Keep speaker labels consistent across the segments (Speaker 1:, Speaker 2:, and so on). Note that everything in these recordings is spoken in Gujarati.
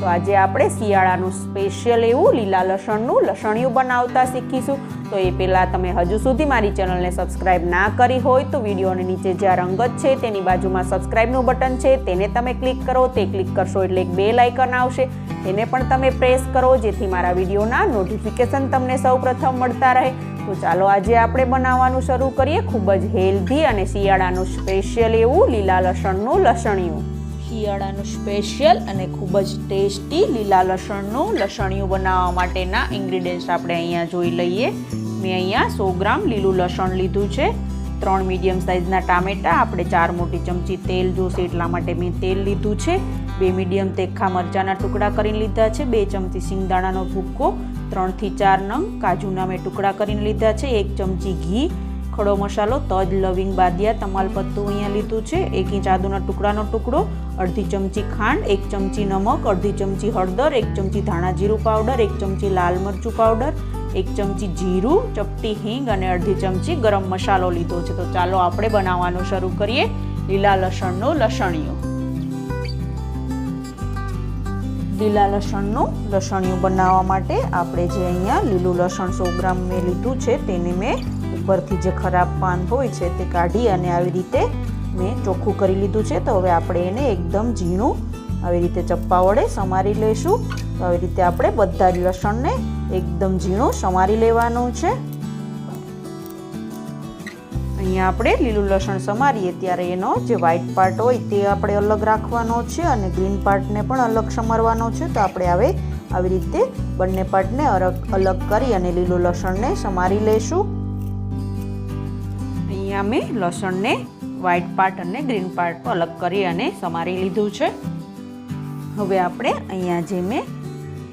Speaker 1: તો આજે આપણે શિયાળાનું સ્પેશિયલ એવું લીલા લસણનું લસણિયું બનાવતા શીખીશું. તો એ પહેલાં તમે હજુ સુધી મારી ચેનલને સબસ્ક્રાઈબ ના કરી હોય તો વિડીયોની નીચે જ્યાં રંગત છે તેની બાજુમાં સબસ્ક્રાઈબનું બટન છે તેને તમે ક્લિક કરો, તે ક્લિક કરશો એટલે એક બે લાઇકન આવશે. તેને પણ તમે પ્રેસ કરો જેથી મારા વિડીયોના નોટિફિકેશન તમને સૌ પ્રથમ મળતા રહે. તો ચાલો આજે આપણે બનાવવાનું શરૂ કરીએ ખૂબ જ હેલ્ધી અને શિયાળાનું સ્પેશિયલ એવું લીલા લસણનું લસણિયું. શિયાળાનું સ્પેશિયલ અને ખૂબ જ ટેસ્ટી લીલા લસણનું લસણિયું બનાવવા માટેના ઇન્ગ્રીડિયન્ટ્સ આપણે અહીંયા જોઈ લઈએ. મેં અહીંયા સો ગ્રામ લીલું લસણ લીધું છે. ત્રણ મીડિયમ સાઇઝના ટામેટાં, આપણે ચાર મોટી ચમચી તેલ જોશે એટલા માટે મેં તેલ લીધું છે. બે મીડિયમ તેખા મરચાંના ટુકડા કરીને લીધા છે. બે ચમચી સિંગદાણાનો ભૂક્કો, ત્રણથી ચાર નંગ કાજુના મેં ટુકડા કરીને લીધા છે. એક ચમચી ઘી ખડો મસાલો, તજ, લવિંગ બાદિયા તમાલપત્તું અહીંયા લીધું છે. એક ઇંચ આદુના ટુકડાનો ટુકડો, અડધી ચમચી ખાંડ, એક ચમચી નમક, અડધી ચમચી હળદર, એક ચમચી ધાણા જીરું પાવડર, એક ચમચી લાલ મરચું પાવડર, એક ચમચી જીરું, ચપટી હિંગ અને અડધી ચમચી ગરમ મસાલો લીધો છે. તો ચાલો આપણે બનાવવાનું શરૂ કરીએ. લીલા લસણનું લસણિયું. લીલા લસણનું લસણિયું બનાવવા માટે આપણે જે અહીંયા લીલું લસણ સો ગ્રામ મેં લીધું છે, તેને મેં ઉપરથી જે ખરાબ પાન હોય છે તે કાઢી અને આવી રીતે મેં ચોખ્ખું કરી લીધું છે. તો હવે આપણે એને એકદમ ઝીણું આવી રીતે ચપ્પા વડે સમારી લઈશું. તો આવી રીતે આપણે બધા જ લસણને એકદમ ઝીણું સમારી લેવાનું છે. અહીંયા આપણે લીલું લસણ સમારીએ ત્યારે એનો જે વ્હાઈટ પાર્ટ હોય તે આપણે અલગ રાખવાનો છે અને ગ્રીન પાર્ટને પણ અલગ સમારવાનો છે. તો આપણે હવે આવી રીતે બંને પાર્ટને અલગ કરી અને લીલું લસણને સમારી લઈશું. અહીંયા મેં લસણને વ્હાઈટ પાર્ટ અને ગ્રીન પાર્ટ અલગ કરી અને સમારી લીધું છે. હવે આપણે અહીંયા જે મેં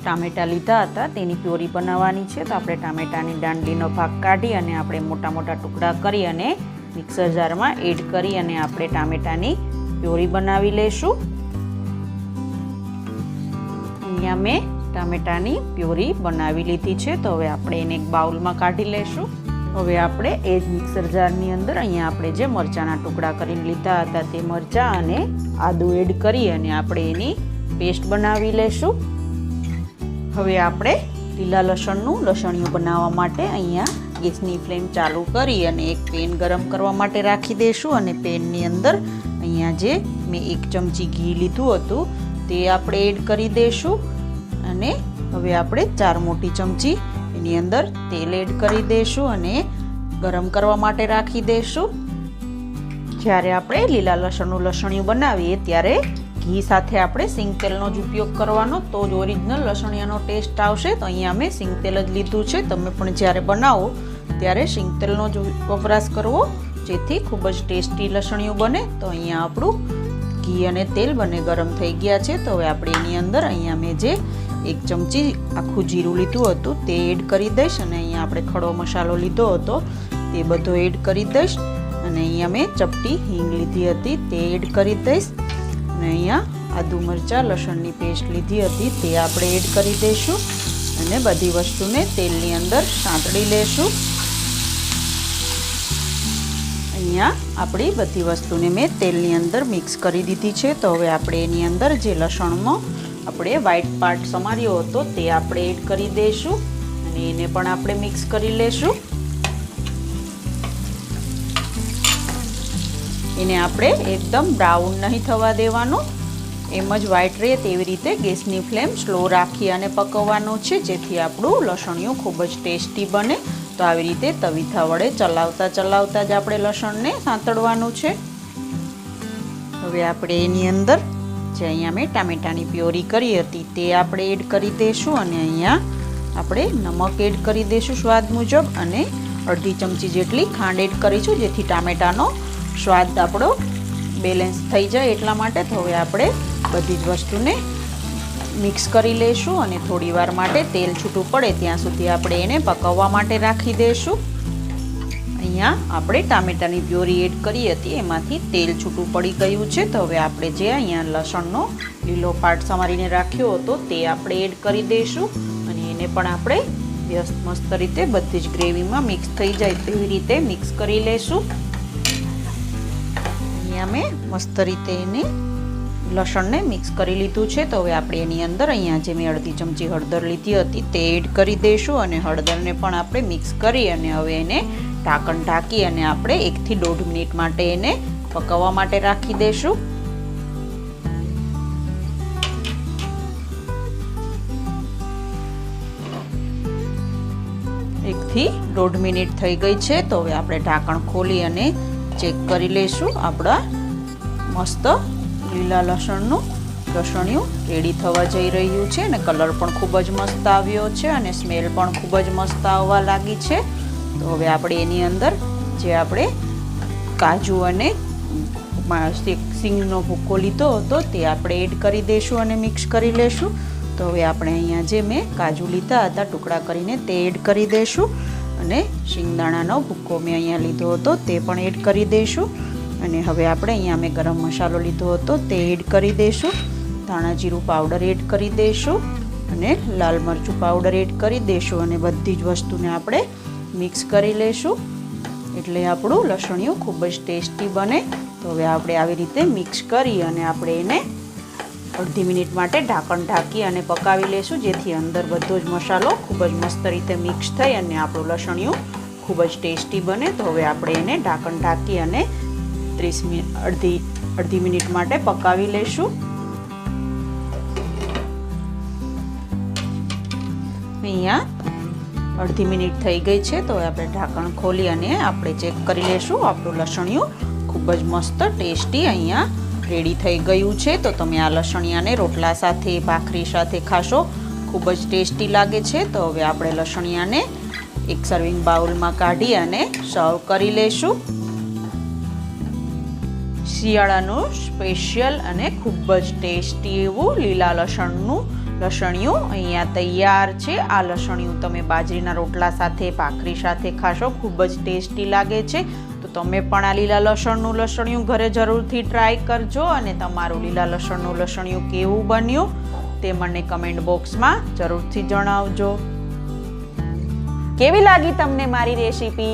Speaker 1: ટામેટાં લીધા હતા તેની પ્યોરી બનાવવાની છે. તો આપણે ટામેટાની દાંડીનો ભાગ કાઢી અને આપણે મોટા મોટા ટુકડા કરી અને મિક્સર જારમાં એડ કરી અને આપણે ટામેટાની પ્યોરી બનાવી લઈશું અહીંયા મેં ટામેટાની પ્યોરી બનાવી લીધી છે. તો હવે આપણે એને એક બાઉલમાં કાઢી લઈશું હવે આપણે એ જ મિક્સર જારની અંદર અહીંયા આપણે જે મરચાંના ટુકડા કરીને લીધા હતા તે મરચાં અને આદું એડ કરી અને આપણે એની પેસ્ટ બનાવી લઈશું હવે આપણે લીલા લસણનું લસણિયું બનાવવા માટે અહીંયા ગેસની ફ્લેમ ચાલુ કરી અને એક પેન ગરમ કરવા માટે રાખી દઈશું અને પેનની અંદર અહીંયા જે મેં એક ચમચી ઘી લીધું હતું તે આપણે એડ કરી દઈશું અને હવે આપણે ચાર મોટી ચમચી એની અંદર તેલ એડ કરી દઈશું અને ગરમ કરવા માટે રાખી દઈશું જ્યારે આપણે લીલા લસણનું લસણિયું બનાવીએ, ત્યારે ઘી સાથે આપણે સિંગ તેલનો જ ઉપયોગ કરવાનો. તો જ ઓરિજિનલ લસણિયાનો ટેસ્ટ આવશે. તો અહીંયા મેં સિંગ તેલ જ લીધું છે. તમે પણ જ્યારે બનાવો, ત્યારે સિંગ તેલનો જ વપરાશ કરવો, જેથી ખૂબ જ ટેસ્ટી લસણિયું બને. તો અહીંયા આપણું ઘી અને તેલ બંને ગરમ થઈ ગયા છે. તો હવે આપણે એની અંદર અહીંયા મેં જે એક ચમચી આખું જીરું લીધું હતું, તે એડ કરી દઈશ અને અહીંયા આપણે ખડો મસાલો લીધો હતો, તે બધો એડ કરી દઈશ. અને અહીંયા મેં ચપટી હિંગ લીધી હતી, તે એડ કરી દઈશ. અને અહીંયા આદુ મરચાં, લસણની પેસ્ટ લીધી હતી, તે આપણે એડ કરી દઈશું. અને બધી વસ્તુને તેલની અંદર સાંતળી લેશું. અહીંયા આપણી બધી વસ્તુને મેં તેલની અંદર મિક્સ કરી દીધી છે. તો હવે આપણે એની અંદર જે લસણનો આપણે વ્હાઈટ પાર્ટ સમાર્યો હતો, તે આપણે એડ કરી દઈશું અને એને પણ આપણે મિક્સ કરી લેશું. એને આપણે એકદમ બ્રાઉન નહીં થવા દેવાનું. એમ જ વ્હાઈટ રહે તેવી રીતે ગેસની ફ્લેમ સ્લો રાખી અને પકવવાનો છે, જેથી આપણું લસણિયું ખૂબ જ ટેસ્ટી બને. તો આવી રીતે તવીથા વડે ચલાવતા ચલાવતા જ આપણે લસણને સાંતળવાનું છે. હવે આપણે એની અંદર જે અહીંયા મેં ટામેટાની પ્યોરી કરી હતી. તે આપણે એડ કરી દઈશું અને અહીંયા આપણે નમક એડ કરી દઈશું સ્વાદ મુજબ અને અડધી ચમચી જેટલી ખાંડ એડ કરીશું જેથી ટામેટાનો સ્વાદ આપણો બેલેન્સ થઈ જાય એટલા માટે. તો હવે આપણે બધી જ વસ્તુને મિક્સ કરી લઈશું અને થોડી વાર માટે તેલ છૂટું પડે ત્યાં સુધી આપણે એને પકવવા માટે રાખી દઈશું
Speaker 2: અહીંયા આપણે ટામેટાની પ્યોરી એડ કરી હતી, એમાંથી તેલ છૂટું પડી ગયું છે. તો હવે આપણે જે અહીંયા લસણનો લીલો પાર્ટ સમારીને રાખ્યો હતો, તે આપણે એડ કરી દઈશું અને એને પણ આપણે વ્યસ્ત મસ્ત રીતે બધી જ ગ્રેવીમાં મિક્સ થઈ જાય તેવી રીતે મિક્સ કરી લઈશું અહીંયા મેં મસ્ત રીતે એને લસણને મિક્સ કરી લીધું છે. તો હવે આપણે એની અંદર અહીંયા જે મેં અડધી ચમચી હળદર લીધી હતી, તે એડ કરી દઈશું અને હળદરને પણ આપણે મિક્સ કરી અને હવે એને ઢાંકણ ઢાંકી અને આપણે એકથી દોઢ મિનિટ માટે એને પકવવા માટે રાખી દઈશું એકથી દોઢ મિનિટ થઈ ગઈ છે, તો હવે આપણે ઢાંકણ ખોલી અને ચેક કરી લઈશું આપણા મસ્ત લીલા લસણનું લસણિયું રેડી થવા જઈ રહ્યું છે અને કલર પણ ખૂબ જ મસ્ત આવ્યો છે અને સ્મેલ પણ ખૂબ જ મસ્ત આવવા લાગી છે. તો હવે આપણે એની અંદર જે આપણે કાજુ અને સિંગનો ભૂકો લીધો હતો તે આપણે એડ કરી દઈશું અને મિક્સ કરી લેશું. તો હવે આપણે અહીંયા જે મેં કાજુ લીધા હતા ટુકડા કરીને તે એડ કરી દઈશું અને શિંગદાણાનો ભૂકો મેં અહીંયા લીધો હતો તે પણ એડ કરી દઈશું અને હવે આપણે અહીંયા મેં ગરમ મસાલો લીધો હતો તે એડ કરી દઈશું ધાણા જીરું પાવડર એડ કરી દઈશું અને લાલ મરચું પાવડર એડ કરી દઈશું અને બધી જ વસ્તુને આપણે મિક્સ કરી લઈશું એટલે આપણું લસણિયું ખૂબ જ ટેસ્ટી બને. તો હવે આપણે આવી રીતે મિક્સ કરી અને આપણે એને અડધી મિનિટ માટે ઢાંકણ ઢાંકી અને પકાવી લેશું, જેથી અંદર બધો જ મસાલો ખૂબ જ મસ્ત રીતે મિક્સ થઈ અને આપણું લસણિયું ખૂબ જ ટેસ્ટી બને. તો હવે આપણે એને ઢાંકણ ઢાંકી અને ત્રીસ મિનિટ અડધી અડધી મિનિટ માટે પકાવી લેશું. અહીંયા અડધી મિનિટ થઈ ગઈ છે, તો આપણે ઢાંકણ ખોલી અને આપણે ચેક કરી લેશું. આપણું લસણિયું ખૂબ જ મસ્ત, ટેસ્ટી અહીંયા રેડી થઈ ગયું છે. તો તમે આ લસણિયાને રોટલા સાથે, ભાખરી સાથે ખાશો. ખૂબ જ ટેસ્ટી લાગે છે. તો હવે આપણે લસણિયાને એક સર્વિંગ બાઉલમાં કાઢી અને સર્વ કરી લેશું. શિયાળાનું સ્પેશિયલ અને ખૂબ જ ટેસ્ટી એવું લીલા લસણનું લસણિયું. અહીંયા તૈયાર છે. આ લસણિયું તમે બાજરીના રોટલા સાથે, ભાખરી સાથે ખાશો. ખૂબ જ ટેસ્ટી લાગે છે. તો તમે પણ આ લીલા લસણનું લસણિયું ઘરે જરૂરથી ટ્રાય કરજો અને તમારું લીલા લસણનું લસણિયું કેવું બન્યું તે મને કમેન્ટ બોક્સમાં જરૂરથી જણાવજો.
Speaker 1: કેવી લાગી તમને મારી રેસીપી?